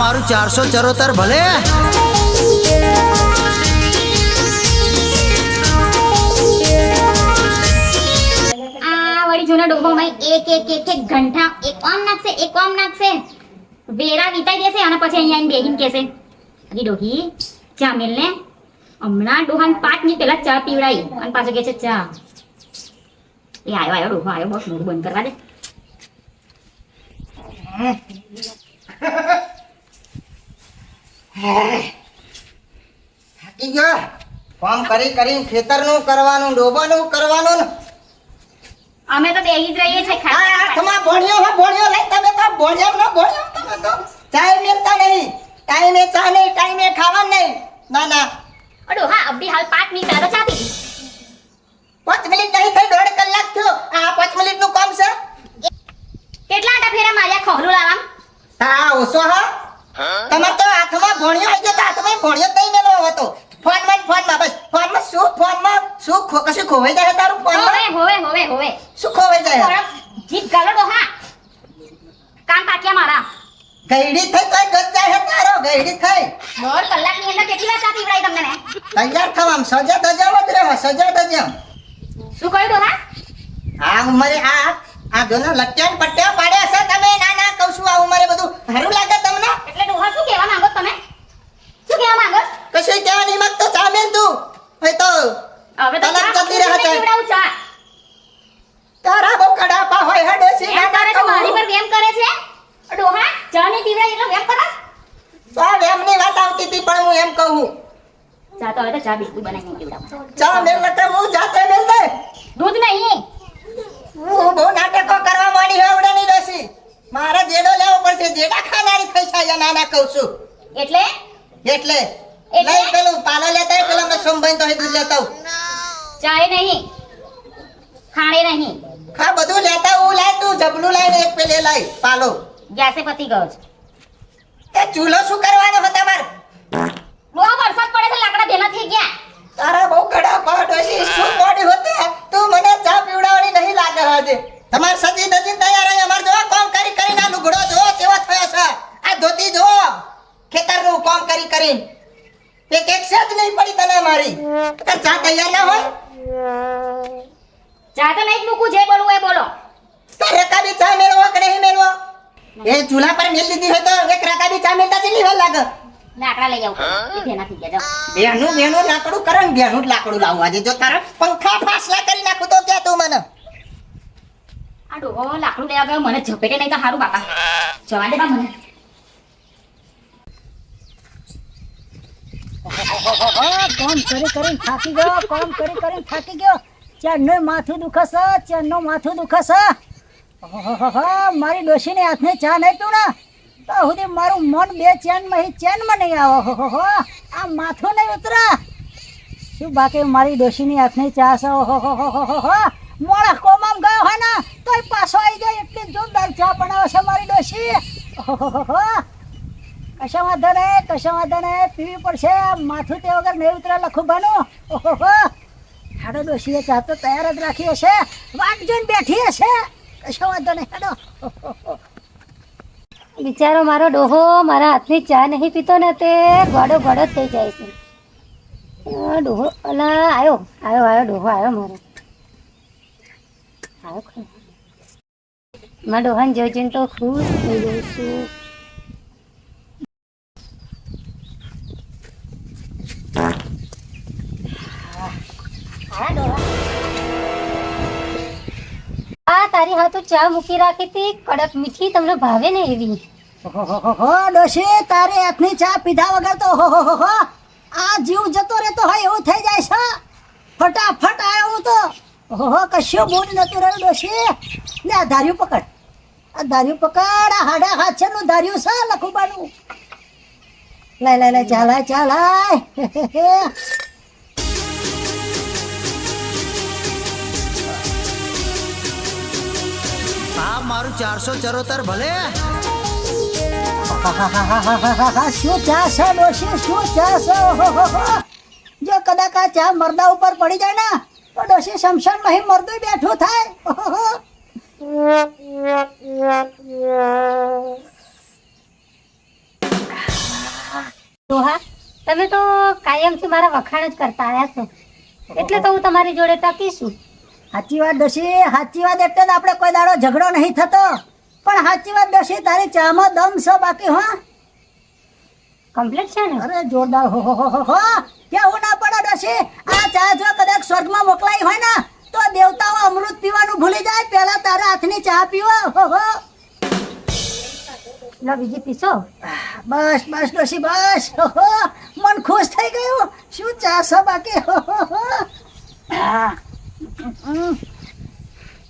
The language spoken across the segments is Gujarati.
મારું ચારસો ચરોતર ભલે. આ વળી જૂના ડોબામાં એક એક એક એક ઘંટા એક ઓમ નાખશે એક આમ નાખશે. વેરા વિતાઈ દેશે અને પછી અહીંયા આવીને બેહીને કહેશે અરે ડોહી ચા મેલ ને. હમણાં ડોહાન પાંચ મિનિટ પહેલા ચા પીવડાવી અને પાછો કહે છે ચા. એ આવ્યો આવ્યો ડોહો આવ્યો બસ મોઢું બંધ કરવા દે. થાકી ગયો? કામ કરી કરીને ખેતરનું કરવાનું ડોબાનું કરવાનું અમે તો બેહી જ રહીએ છીએ ખાલી. હાથમાં ભણ્યો હો ભણ્યો લઈ તમે તો ભણ્યો ન ભણ્યો તમે તો. ચાય મેલતા નહીં. ટાઈમે ચા નહીં ટાઈમે ખાવા નહીં. ના ના. અડો હા અબી હાલ પાંચ મિનિટ પહેલા ચા પી. પાંચ મિનિટ નહીં થઈ દોઢ કલાક થયો. આ પાંચ મિનિટનું કામ છે? કેટલા આટા ફેરા માર્યા ખોલું લાવવા? હા ઓછો હા. તમારે તો હાથમાં ભણ્યો હોય તો હાથમાં ભણ્યો જ નહીં મેળવો હતો ફોનમાં ફોનમાં બસ. ફોનમાં શું? ફોનમાં શું ખો- કશું ખોવાઈ જાય તારું હોવે ફોનમાં? હોવે હોવે હોવે શું ખોવાઈ જાય જીત ગાલો ડોહા કાન પાક્યા મારા. ગઈડી થઈ તો ગજ જાય હે તારો ગઈડી થઈ. દોઢ કલાકની અંદર કેટલી વાર ચા પીવડાઈ તમને મેં? તૈયાર થવામ સજા ધજા જ રહે સજા ધજા શું કહ્યું હા? આ ઉંમરે આ આ જોનો લચ્ચન પટ્યા પાડ્યા છે તમે? ના ના કહું છું આ ઉંમરે બધું સારું લાગે તમને? એટલે ડોહા શું કહેવા માંગો તમે? શું કહેવા માંગો? કશું કહેવા નહીં માંગતો ચા મેલ તું. હવે તો હવે તો તલાક જતી રહે છે. પીવડાવું ચા. તારા બહુ કડાપા હોય હડે છે ના કરે તો મારી પર વેમ કરે છે? ડોહા ચા પીવડાવી એટલે વેમ કરસ? તો આ વેમની વાત આવતી હતી પણ હું એમ કહું. ચા તો હવે તો ચા બિલકુલ બનાવી નહીં પીવડાવું ચા મેલ નકે હું જાતે મેલ દે દૂધ નહીં. હું બહુ નાટકો કરવા માંડી હોય નહીં દોશી મારે જેડો લેવો પડશે જેડા ખાનારી થઈ છે નાના કહું છું. એટલે? એટલે. એટલે? લઈ પેલું પાલો લેતા હોય, પેલા મેં સોમભાઈ તો દૂધ લેતા હું. ચાય નહીં. ખાણે નહીં. ખા બધું લેતા હું લાય તું જબલું લાય એક પેલે લાય પાલો. ગેસે પતી ગયો છે. એ ચૂલો શું કરવાનો હતો તમાર? બહુ વરસાદ પડે છે લાકડા ભેલા થઈ ગયા. તારા બહુ કડા પાડોશી શું મોડી હોતી? તું મને ચા પીવડાવણી નહીં લાગે આજે. તમાર સજી દજી તૈયાર હોય અમાર જોવા કામ કરી કરીને આ લુગડો જોવો કેવો થયો છે. આ ધોતી જોવો ખેતરનું કામ કરી કરીને. એક એક સેજ નહીં પડી તને મારી. તાર ચા તૈયાર ના હોય? ચા તો નહીં જ મૂકું જે બોલવું એ બોલો. તારે રકાબી ચા મેળવો કે નહીં મેળવો? એ ચૂલા પર મેલ દીધી હોય તો એક રકાબી ચા મેલતા કેટલી હોય લાગે? લાકડા લઈ આવું એ ભેના થઈ ગયા જાઓ બેનું બેનું લાકડું કરે ને બેનું લાકડું લાવવું આજે. જો તારા પંખા ફાસલા કરી નાખું તો કે તું મને. આ ડોહો લાકડું લેવા ગયો મને ઝપેટે નહીં તો સારું બાપા. જવા દે બા મને. કામ કરી કરીને થાકી ગયો કામ કરી કરીને થાકી ગયો. ચારનું માથું દુખશે ચારનું માથું દુખશે. મારી ડોશીને હાથને ચા નહીં પીવું ને તો સુધી મારું મન બે ચેનમાં ચેનમાં નહીં આવો હો આ માથું નહીં ઉતરા શું બાકી મારી ડોશીની હાથની ચા છે હો મોડા કોમામ ગયો હોય ને તોય પાછો આવી જાય એટલી જોરદાર ચા બનાવે છે મારી ડોશી. કશા વાંધો નહીં કશા વાંધો નહીં પીવી પડશે માથું તે વગર નહીં ઉતરે લખુભાનું ઓહો હાડો ડોશીએ ચા તો તૈયાર જ રાખી હશે વાટ જોઈને બેઠી હશે કશો વાંધો નહીં હાડો બિચારો મારો ડોહો મારા હાથની ચા નહીં પીતો ને તે ગોડો ગોડો થઈ જાય છે. ડોહો, અલા આવ્યો આવ્યો આવ્યો ડોહો આવ્યો મારો. આવ્યો ખરો. મારા ડોહાને જોઈ તો ખુશ થઈ જઉં છું. આ તારી હાથું ચા મૂકી રાખી હતી. કડક મીઠી તમને ભાવે ને એવી. હો ડોશી તારી હાથની ચા પીધા વગર તો ઓહોહોહો, આ જીવ જતો રહેતો હોય એવું થઈ જાય છે. ફટાફટ આવ્યો હું તો. ઓહો કશું બોલ નતું રહ્યું ડોશી. ને આ ધાર્યું પકડ. આ ધાર્યું પકડ આ હાડા હાથ છે નું ધાર્યું છે લખુબાનું. લાય લાય લાય ચાલાય ચાલાય બાપ મારું ચારસો ચરોતર ભલે. શું ચા છે શું ચા છે જો કદાચ આ ચા મરદા ઉપર પડી જાય ને તો ડોશી શમશાન મહી મરદું બેઠું થાય. તમે તો કાયમથી મારા વખાણ જ કરતા આવ્યા છો. એટલે તો હું તમારી જોડે ટકીશું સાચી વાત દોશી સાચી વાત એટલે જ આપણે કોઈ દાડો ઝઘડો નહીં થતો. પણ સાચી વાત દોશી તારી ચામાં દમ છે બાકી હો. કમ્પ્લીટ છે ને? અરે જોરદાર હો હો હો હો કેવું ના પડે ડોશી આ ચા જો કદાચ સ્વર્ગમાં મોકલાઈ હોય ને તો દેવતાઓ અમૃત પીવાનું ભૂલી જાય. પહેલા તારા હાથની ચા પીવો હો હો. લો બીજી પીશો. બસ બસ દોશી બસ મન ખુશ થઈ ગયું. શું ચા છે બાકી હો.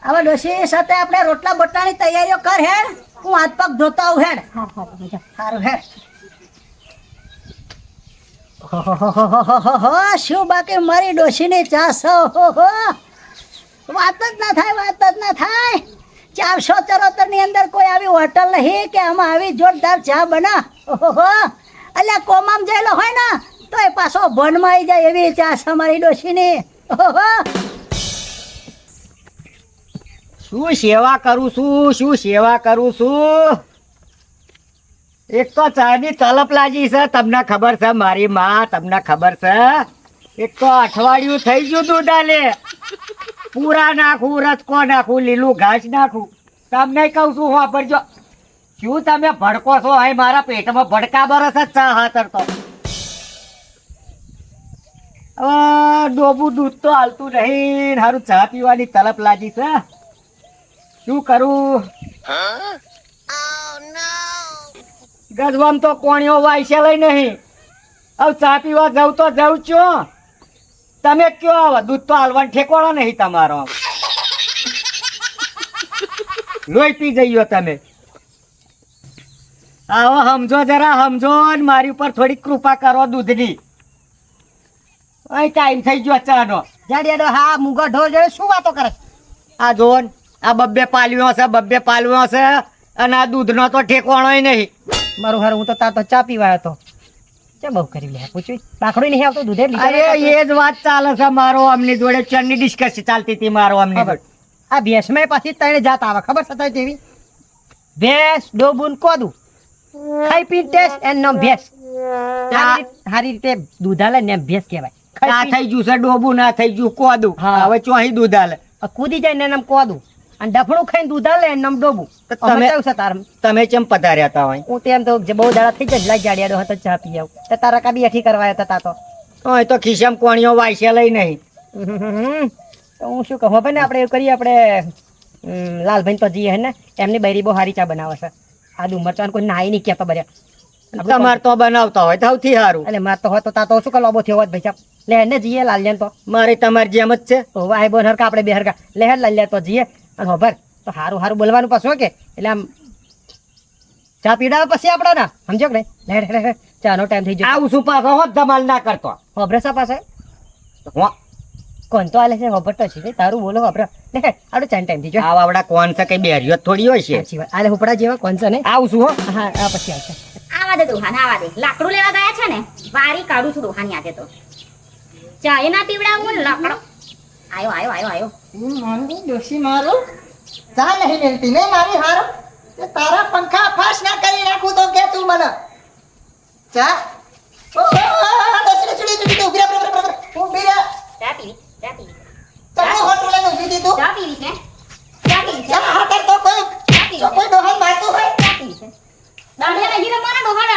હવે ડોશી સાથે આપણે રોટલા બટલાની તૈયારીઓ કર હેડ હું હાથ પગ ધોતો આવું હેડ. હા હા મજા સારું હેડ. શું બાકી મારી ડોશીની ચા સો. વાત જ ના થાય વાત જ ના થાય. ચારસો ચરોતરની અંદર કોઈ આવી હોટલ નહીં કે આમાં આવી જોરદાર ચા બના. અલ્યા કોમામ જેલો હોય ને તો એ પાછો ભનમાં આવી જાય એવી ચા છે મારી ડોશીની ઓહો શું સેવા કરું છું? શું સેવા કરું છું? એક તો ચાની તલપ લાગી છે, તમને ખબર છે મારી માં, તમને ખબર છે? એક તો અઠવાડિયું થઈ ગયું દૂધ આલે પૂરા નાખું રચકો નાખું, લીલું ઘાસ નાખું. તમને કહું છું વાપરજો. શું તમે ભડકો છો? અહીં મારા પેટમાં ભડકા બરસ જ ચા હાતર તો. ડોબું દૂધ તો હાલતું નહીં હારું ચા પીવાની તલપ લાગી છે. શું કરું? ગજવામ તો કોણીઓ વાયસે લઈ નહીં. હવે ચા પીવા જાઉં તો જાઉં છો તમે કયો આવો? દૂધ તો હાલવાનું ઠેકવાળો નહીં તમારો લોહી પી જઈયો તમે. આવો, સમજો જરા, સમજો ને મારી ઉપર થોડી કૃપા કરો દૂધની. અહીં ટાઈમ થઈ ગયો ચાનો જાડિયાડો હા મુગઢો જોડે શું વાતો કરે? આ જોન આ બબ્બે પાલ્યો છે બબ્બે પાલ્યો છે. અને આ દૂધનો તો ઠેકવાણોય નહીં. મારું હારું હું તો તાર તો ચા પીવા હતો ચા બહુ કરી લે પૂછ્યું બાકડું નહીં આવતો દૂધે અરે એ જ વાત ચાલે છે મારો અમની જોડે ચણની ડિસ્કસ ચાલતી હતી મારો અમની આ ભેંસમાં પાછી ત્રણે જાત આવે ખબર છે તેવી? ભેંસ ડોબુન કોદું. ખાઈ પી ટેસ્ટ એન નો ભેંસ. સારી રીતે દૂધ આલે ને ભેંસ કહેવાય. આ થઈ ગયું છે ડોબું ના થઈ ગયું કોદું. હા. હવે ચોહી દૂધ આલે આ કૂદી જાય ને એમ કોદું. અને ડફણું ખાઈને દૂધ આલે એનું ડોબું. તમે કેવું તમે ચમ પધાર્યા હતા હોય હું તેમ તો બહુ દાડા થઈ જાય લાઈ જાડિયાડો હતો ચા પી આવું. તો તારા કાબી અઠી કરવા હતા તા તો. હા તો ખિસ્સામાં કોણીઓ વાયસે લઈ નહીં. તો હું શું કહું? ભાઈ ને આપણે એવું કરીએ આપણે લાલભાઈ તો જઈએ હે ને એમની બૈરી બહુ સારી ચા બનાવે છે. આદુ મરચાં કોઈ નાઈ નહીં કહેતો બર્યા તમારે તો બનાવતા હોય તો સૌથી સારું. એટલે મારે તો હોય તો તા તો શું કે લોબો થયો હોત ભાઈ સાહેબ. લે ને જઈએ લાલ્યાન તો. મારે તમારી જેમ જ છે. તો ભાઈ બોન હરકા આપણે બે હરકા લે લાલ્યા તો જઈએ. અને હોભર તો સારું હારું બોલવાનું પાછું કે. એટલે આમ ચા પીડાવે પછી આપણા ના સમજો કે નહીં. ચાનો ટાઈમ થઈ ગયો. આવું શું પાછો હોત ધમાલ ના કરતો. ખબર સા પાસે? કોણ તો આલે છે? ખબર તો છે તારું બોલો ખબર ને આડો ચાન ટાઈમ થઈ ગયો. આવા વાવડા કોણ છે? કઈ બેરિયો થોડી હોય છે. આલે ઉપડા જેવા કોણ છે ને? આવું શું હો? હા આ પછી આવશે. આવા દે દોહાન આવા દે. લાકડું લેવા ગયા છે ને? વારી કાઢું છું દુહાની આજે તો. ચાય ના પીવડાવું ને લાકડો? આયો આયો આયો આયો. માનવી ડોશી મારો? જા નહીં મેળતી નહીં મારી હારો. તારા પંખા ફાશ ના કરી નાખું તો કે તું મને. ચા કોઈ દોહન મારતું હોય? ડોશી, ડોશી, ડોશી, ડોશી,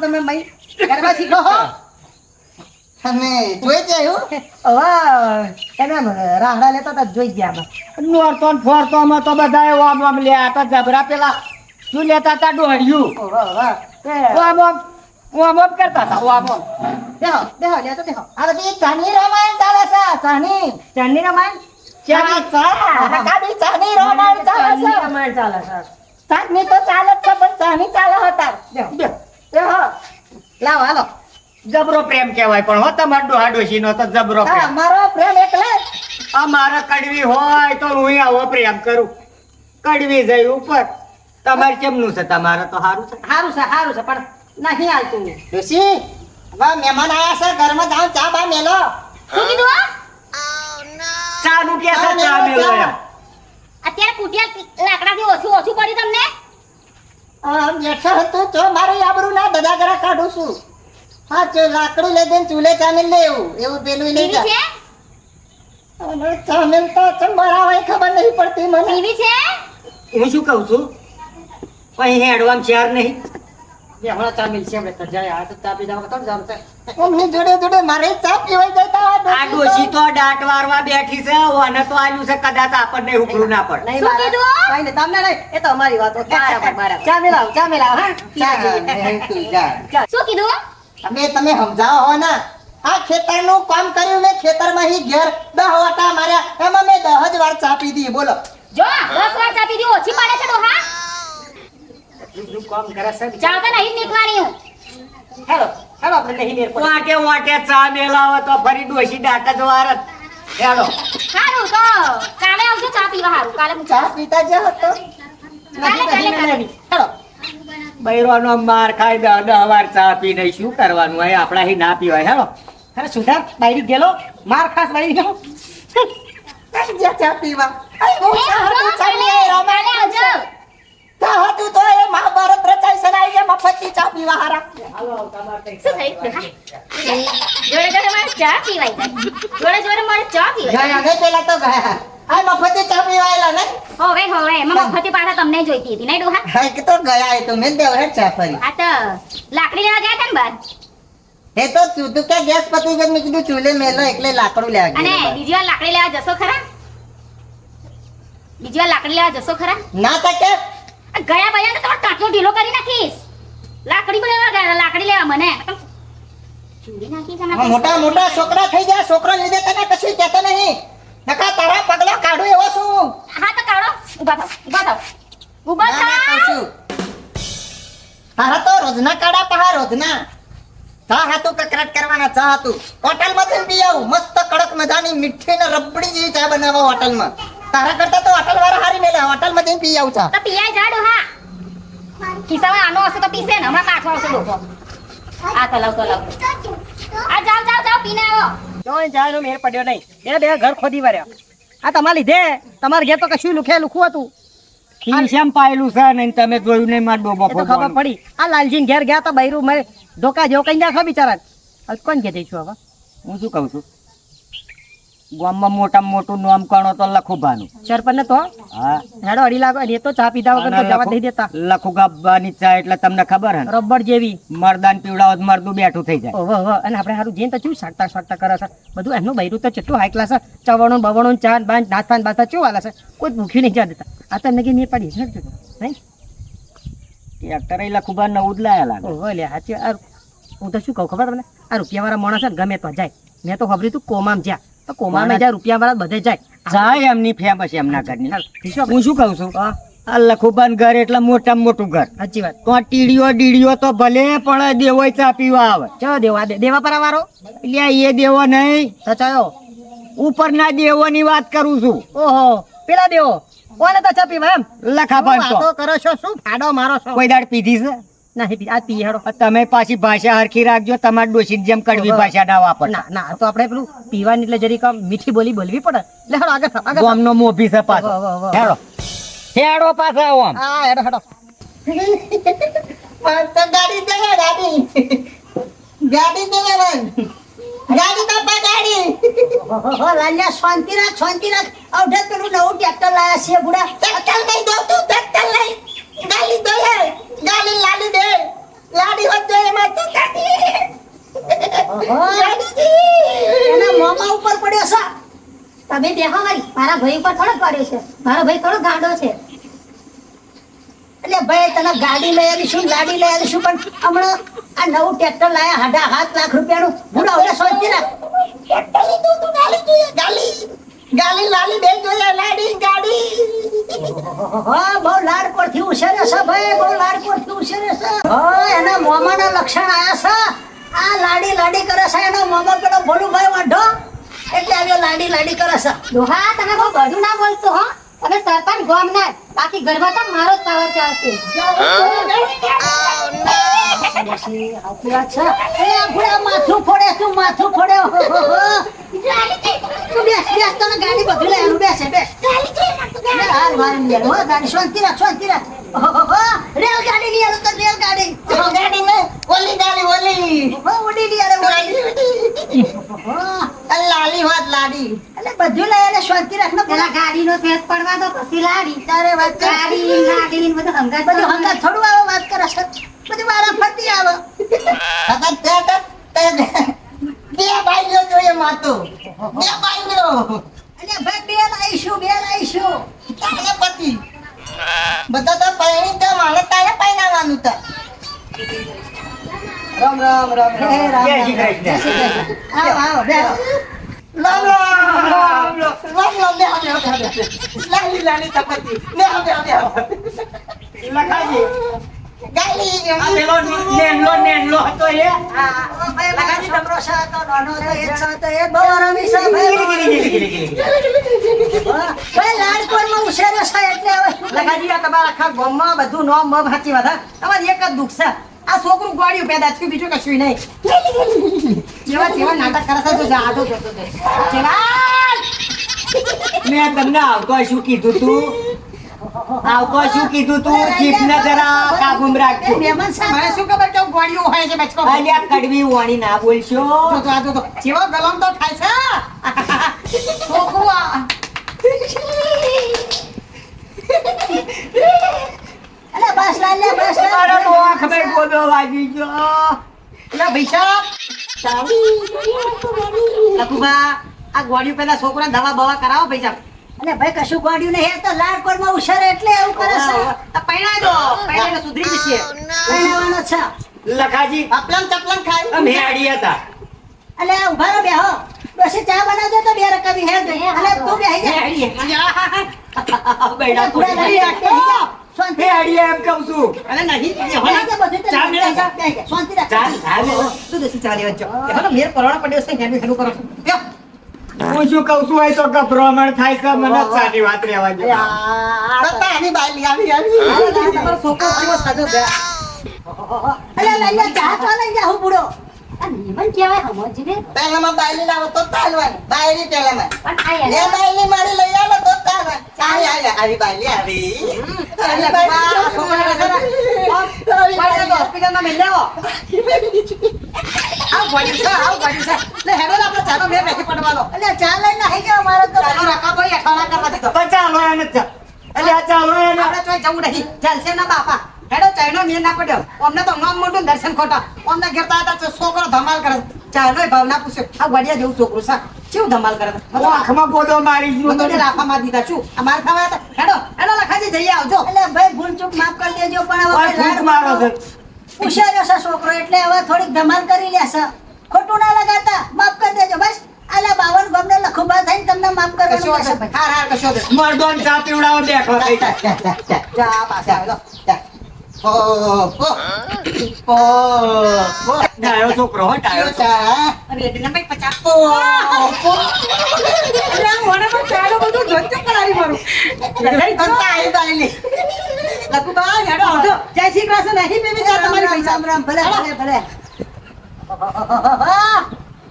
તમે મય ગરબા શીખો હો. અને જોઈ જાય હવે એને રાહડા લેતા હતા જોઈ ગયા નોરતો ને ફોરતોમાં તો બધા ઓમ ઓમ લે આ તો જબરા પેલા. શું લેતા હતા. તે ઓમ ઓમ ઓમ ઓમ કરતા હતા ઓમ ઓમ દેહો દેહો લેતો દેહો. આ બધી ચાની રામાયણ ચાલે છે ચાની. ચાની રામાયણ ચાની? ચા. કાબી ચાની રામાયણ ચાલે છે. રામાયણ ચાલે છે. ચાની તો ચાલે છે પણ ચાની ચાલે હતા. દેહો. દેહો. લાવો હાલો. જબરો પ્રેમ કહેવાય પણ હો તમારો ડોહા ડોશી નો તો જબરો પ્રેમ. મારો પ્રેમ એટલે. અમારે કડવી હોય તો હું આવો પ્રેમ કરું. કડવી જઈ ઉપર. તમારે કેમનું છે? તમારે તો સારું છે. સારું છે સારું છે પણ નહીં હાલતું ડોશી હવે મહેમાન આયા છે ઘરમાં જાવ ચા બા મેલો. શું કીધું હો? ચાનું કે છે ચા ચા મેલો, અત્યારે કુટિયા લાકડાથી ઓછું ઓછું પડી તમને? આ બેઠો હતો તો મારું આબરૂ ના દદાગરા કાઢું છું. હા ચો લાકડું લઈ ચૂલે ચામેલ લેવું એવું પેલું લઈ જા. છે? હવે તો ચમ બનાવાય ખબર નહીં પડતી મને. એવી છે? હું શું કહું છું? અહીં હેડવામ ચાર નહીં. હમણાં ચા મિલશે આપણે તો જાય. આ તો ચા પીધા વગર તો છે એમની જોડે જોડે મારે ચા પીવાઈ જતા આ ડોશી તો દાંત વારવા બેઠી છે. ઓને તો આલ્યું છે કદાચ આપણને હુકરું ના પડે. નહીં શું કીધું? કઈ નહીં, તમને નહીં. એ તો અમારી વાતો બરાબર બરાબર ચા મિલાવ ચા મિલાવ. હા ચા નહીં, શું કીધું? તમે તમે સમજાવો હો ને. આ ખેતરનું કામ કર્યું મેં ખેતરમાં હી ઘેર. દહ વાટા માર્યા. એમાં મેં દહ જ વાર ચા પીધી. બોલો. જો દસ વાર ચા પીધી ઓછી પાડે છે ડોહા. બીજું કામ કરે છે ચા તો નહીં નીકળવાની હું. હેલો હેલો આપણે નહીં મેર પડે વાંટે વાંટે ચા મેલાવો તો ફરી ડોશી દાંત જ વાર. જ હેડો તો કાલે આવજો ચા પીવા સારું કાલે હું ચા પીતા જ હતો. કાલે કાલે કાલે. હેલો. બૈરોનો માર ખાઈ વાર ચા પીને શું કરવાનું? હોય આપણા હી ના પીવાય. હેલો. અરે સુધાર બાયરી ગયેલો માર ખાસ બાયરી ગયો ચા પીવા. અરે ચા આવજો. શું થયું જોડે જોડે મારે ચા પીવાય જોડે જોડે મારે ચા પીવાય ગયા પેલા તો ગયા આ મફતે ચા પીવા ને હોવે હોવે એમાં મફતી પાછા તમને જોઈતી હતી નહીં ડોહા હા એક તો ગયા એ તો મેં દેવ હેડ ચા ફરી આ તો લાકડી લેવા ગયા હતા ને બાર એ તો તું તું કે ગેસ પતી મેં કીધું ચૂલે મેલો એટલે લાકડું લેવા અને બીજી વાર લાકડી લેવા જશો ખરા બીજી વાર લાકડી લેવા જશો ખરા ના તો ગયા ભાઈ તો તમારો ઢીલો કરી નાખીશ લાકડી લેવા ગયા લાકડી લેવા મને. મોટા મોટા છોકરા થઈ ગયા છોકરો લીધે તને કશું કહેતો નહીં. નકા તારા પગલા કાઢો એવો શું હા તો કાઢો. થાવ ઊભા થાવ. તારા તો રોજના કાઢા પહા રોજના. ચા હાતું કકરાટ કરવાના ચા હાતું હોટલમાં જઈને પી આવું મસ્ત કડક મજાની મીઠી ને રબડી જેવી ચા બનાવો હોટલમાં તારા કરતા તો હોટલ વાળા હારી મેલે હોટલમાં જઈને પી આવું ચા. તો પીઆઈ જાડો ડોહા ખિસ્સામાં આનો હશે તો પીશે ને. હમણાં પાછો આવશે લોકો. આ તો લાવ તો લાવ. આ જાવ જાવ જાવ પીને આવો. જોઈ જવાનો મેર પડ્યો નહીં. બે બે ઘર ખોદી વર્યા આ તમારા લીધે. તમારે ઘેર તો કશું લુખે લુખું હતું. ખીશામાં પાયેલું છે? નહીં તમે જોયું નહીં માર ડોબો ખબર પડી. આ લાલજીન ઘેર ગયા તો બૈરું મેં ધોકા જેવો કઈ નાખો બિચારા કોણ કે દઈશું હવે? હું શું કહું છું? ગામમાં મોટા મોટું નામ કણો તો લખુભાનું. સરપંચ તો? હા. હેડો અડી લાગો એ તો ચા પીધા વગર તો જવા દઈ દેતા. લખુગાબાની ચા એટલે તમને ખબર હે રબર જેવી. મરદાન પીવડાવો તો મરદું બેઠું થઈ જાય. ઓહો હો અને આપણે સારું જેન તો શું સાકતા સાકતા કરે છે? બધું એનું બૈરું તો કેટલું હાઈ ક્લાસ છે? ચવણું બવણું ચા બાંચ નાસ્તા ને બાસ્તા શું હાલે છે? કોઈ ભૂખ્યું નહીં જા દેતા. આ તો એમને કે મેં પડી છે નહીં? ટ્રેક્ટર એ લખુબા નવું જ લાયા લાગે. ઓહો લે સાચી હું તો શું કહું ખબર તમને? આ રૂપિયાવાળા માણસ ગમે તો જાય. મેં તો ખબર તું કોમામ જ્યાં. તો કોમામાં રૂપિયા વાળા બધે જાય. જાય એમની ફેમસ એમના ઘરની. હું શું કહું છું? આ લખુબાન ઘર એટલે મોટામાં મોટું ઘર. સાચી વાત. તો ટીડીઓ ડીડીઓ તો ભલે પણ દેવો ચા પીવા આવે. ચલો દેવા દે. દેવા પર વાળો એટલે એ દેવો નહીં. તો ચાલો. ઉપરના દેવોની વાત કરું છું. ઓહો. પેલા દેવો. કોને તો ચા પીવા એમ? શું તો. કરો છો શું ફાડો મારો છો? કોઈ દાડ પીધી છે? નહીં આ પી હેડો તમે પાછી ભાષા હરખી રાખજો તમારી ડોસી જેમ કડવી ભાષા ના વાપર ના ના તો આપણે પેલું પીવાની એટલે જરીક મીઠી બોલી બોલવી પડે. એટલે હેડો આગળ આગળ. ગોમનો મોભી છે પાછો. હેડો. હેડો પાછો આવો આમ. હા હેડો હેડો. તો ગાડી દે ગાડી. ગાડી દે ગાડી તો પા ગાડી. ઓ લાલ્યા શાંતિ રાખ શાંતિ રાખ. અવઢે પેલું નવું ટ્રેક્ટર લાયા છે બુડા. ટ્રેક્ટર નહીં દો તું ટ્રેક્ટર લઈ. ગાડી દે ગાડી લાલી દે. લાડી હોત તો એમાં તો કાઢી. એના મોમાં ઉપર પડ્યો છે. તમે બેહો મારી. મારા ભાઈ ઉપર થોડો પડ્યો છે. મારો ભાઈ થોડો ગાંડો છે. એટલે ભાઈ તને ગાડી લઈ આવીશું ગાડી લઈ આવીશું પણ હમણાં આ નવું ટ્રેક્ટર લાયા હાડા હાથ લાખ રૂપિયાનું. બુડા હવે સોચી ગાલી તું ગાલી જોઈએ ગાલી ગાલી લાલી બેન જોઈએ લાડી ગાડી. હા બહુ લાડકોડથી ઉછેરે છે ભાઈ બહુ લાડકોડથી ઉછેરે છે હા એના મોમાના લક્ષણ આયા છે. આ લાડી લાડી કરે છે એનો મોમો પેલો ભોલુભાઈ વાંઢો. એટલે આવ્યો લાડી લાડી કરે છે. હા તમે બહુ બધું ના બોલતો હો. તમે સરપંચ ગોમ ના બાકી ઘરમાં તો મારો જ પાવર ચાલશે માથું બેસ બેસ ગાડી બદલે એનું બેસે બેસ બે હાર મારી લે હો ગાડી શાંતિ રાખ ગાડી લઈ ગાડી ગાડી ઓલી લઈ. આ લાલી વાત લાડી બધું લઈ આલે શાંતિ રાખ ને પેલા ગાડીનો ફેસ પડવા દો પછી લાડી તારે વાત કર. ગાડી લાડી ને બધું હંગાત બધું હંગાત થોડું આવો વાત કરે છે બધું મારા ફરતી આવો. હતા તે તે બે ભાઈઓ જોઈએ માતો બે ભાઈઓ. અને ભાઈ બે લાઈશું બે લાઈશું. તારે પતિ બધા તો પૈણી તો મારે તારે પૈણાવાનું તો. રામ રામ રામ રામ. જય શ્રી કૃષ્ણ. જય શ્રી કૃષ્ણ. આવો આવો બેહો. રામ રામ રામ રામ રામ બે બે બે લાલી લાલી તપતિ બે બે બે લખાજી ગાલી આ પેલો હતો એ હા ભાઈ લગાજી તમરો હતો એ તો એ બહુ આરામી છે ભાઈ. ભાઈ એટલે હવે શું આ તમારા આખા ગામમાં બધું નોમ બમ સાચી વાત, હા તમારે એક જ દુઃખ છે આ છોકરું ગોળ્યું પેદા થયું બીજું કશું નહીં. જેવા જેવા નાટક કરે છે તો જા જતો જોતો મેં તમને આવતો શું કીધું તું? આવતો શું કીધું તું? જીભને જરા કાબુમાં રાખજો. મહેમાન શું ખબર કેવું ગોળ્યું હોય છે બચકો અલ્યા કડવી વાણી ના બોલશો. તો આ તો જેવો ગલમ તો થાય છે. છોકરું આ અલે બસ લાલ લે બસ લાલ મારો તો માં ગોદો વાગી ગયો. એટલે ભૈસા લખુભા આ ગોળ્યું પેલા છોકરા દવા બવા કરાવો પૈસા અને ભાઈ કશું ગોડ્યું નહીં એ તો લાડકોરમાં ઉછર એટલે એવું કરે છે. પૈણા દો પૈણા સુધરી જશે. પૈણાવાનો છે. લખાજી. અપલમ ચપલમ ખાય. અમે હાડી હતા. અલે ઊભા રહો બેહો. ડોશી ચા બનાવજો તો બે રકમ હે દે અલે તું બેહી જા. બૈડા નહીં રાખે શાંતિ. હે એમ કહું છું. અરે નહીં બનાવજો બધું તો ચા મેળા છે? શાંતિ રાખ ચાલ ચાલ શું દેશી ચાલી વચ્ચે એનો મેર પરવાળો પડ્યો છે ઘેર ઘેરું કરો. હું શું કહું છું હોય તો ગભરામણ થાય છે મને સારી વાત રહેવા દો. બતા આવી બાઈ આવી આવી. તમારો છોકરો કેવો સાજો છે? અલે લઈ ચા તો લઈ જા હું બુડો. આ નિમન કહેવાય સમજને પહેલામાં બાયલી લાવો તો તાલવાની. બાયલી પહેલામાં પણ આ બાયલી મારી લઈ આવો તો આવી આવી આવી બાયલી આવી આવી આ બાયલી છોકરાને છે ને, આમ, પાડીને તો હોસ્પિટલમાં મેલ લેવો. આવ ગોળી છે, આવ ગોળી છે. લે, હેડો આપણે ચાનો મેળ બેસી પડવાનો. અલે ચા લઈને આવી જાઓ મારો તો ચાલો રાખા ભાઈ, અઠવાડા કરવા દીધો. તો ચાલો એને ચ- એટલે આ ચાલો એને આપણે ચોય જવું નહીં. ચાલશે ના બાપા. હેડો, ચાયનો મેળ ના પડ્યો. અમને તો નામ મોટું દર્શન ખોટા. અમને ઘેર તો આ તો છોકરો ધમાલ કરે છે. ચાયનોય ભાવ ના પૂછ્યો. આ વડિયા જેવું છોકરું છે. કેવું ધમાલ કરે છે? આંખમાં ગોદો મારી મને તો. ગયો દીધા. છું. આ માર ખાવા હતા. હેડો, હેડો લખાજી જઈ આવજો. એટલે ભાઈ ભૂલ ચૂક માફ કરી દેજો પણ હવે ઓય મારો છે. ઉછેર્યો છે છોકરો એટલે હવે થોડીક ધમાલ કરી લેશે ખોટું ના લગાડતા. માફ કરી દેજો બસ. અલે બાવન ગમને લખુબા થઈને તમને માફ કશો કરવાનું વાંધો હાર, હાર, કશો મરદોન ચા પીવડાવો બેઠો થઈ જાય. જા, ડાયો છોકરો હો ડાયો. ચા અરે, એટલે ભાઈ પચાસ. હો હો અરે, આ મોઢામાં ચાલો બધું જોઈતું કરાવી મારું. બતા આવી બાયલી લખુબા, હેડો, આવજો. જય શ્રી કૃષ્ણ. નહીં ચા તમારી પૈસા. રામ રામ ભલે ભલે ભલે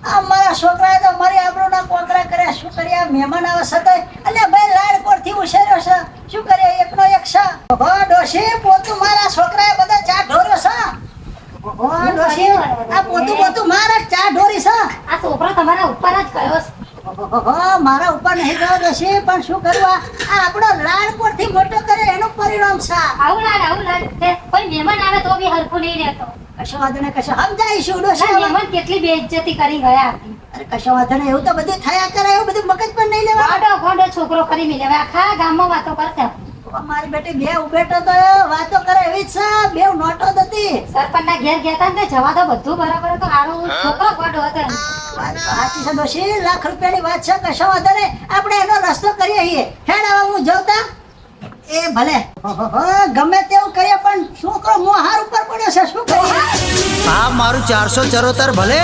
આ મારા છોકરાએ તો મારી આબરૂના કોકરા કર્યા. શું કર્યા મહેમાન આવે સદાય અલે ભાઈ લાડકોટથી ઉછેર્યો છે? શું કર્યા એકનો એક છે. હો ડોશી, પોતું મારા છોકરાએ બધા ચા ઢોર્યો છે. હો ડોશી, આ પોતું પોતું મારા ચા ઢોરી છે. આ છોકરો તમારા ઉપર જ કયો છે. મારા ઉપર નહીં ગયો ડોશી પણ શું કરવા આ? આપણો લાડ પરથી મોટો કરે એનું પરિણામ છે. આવું લાડ આવું લાડ. કોઈ મહેમાન આવે તો બી હરખું નહીં રહેતો. કશો વાંધો નહીં કશો. સમજાઈશું શું ના, મહેમાન કેટલી બેઇજ્જતી કરી ગયા અરે કશો વાંધો નહીં એવું તો બધું થયા કરે એવું બધું મગજ પણ નહીં લેવા. ગોડો ગોડો છોકરો કરી મિલે આખા ગામમાં વાતો કરશે. મારી બેટી બે ઉભેટો તો વાતો કરે એવી છે. બે નોટો જ સરપંચ ના ઘેર ગયા ને જવા તો બધું બરાબર હતું. હારું છોકરો ગોડો હતો. સાચી છે દોશી લાખ રૂપિયાની વાત છે કશો વાંધો નહીં. આપણે એનો રસ્તો કરીએ છીએ. હેડ હવે હું જવતા એ ભલે. ગમે તેવું કરીએ પણ છોકરો મોહાર ઉપર પડ્યો છે. શું કરીએ? આ મારું ચારસો ચરોતર ભલે.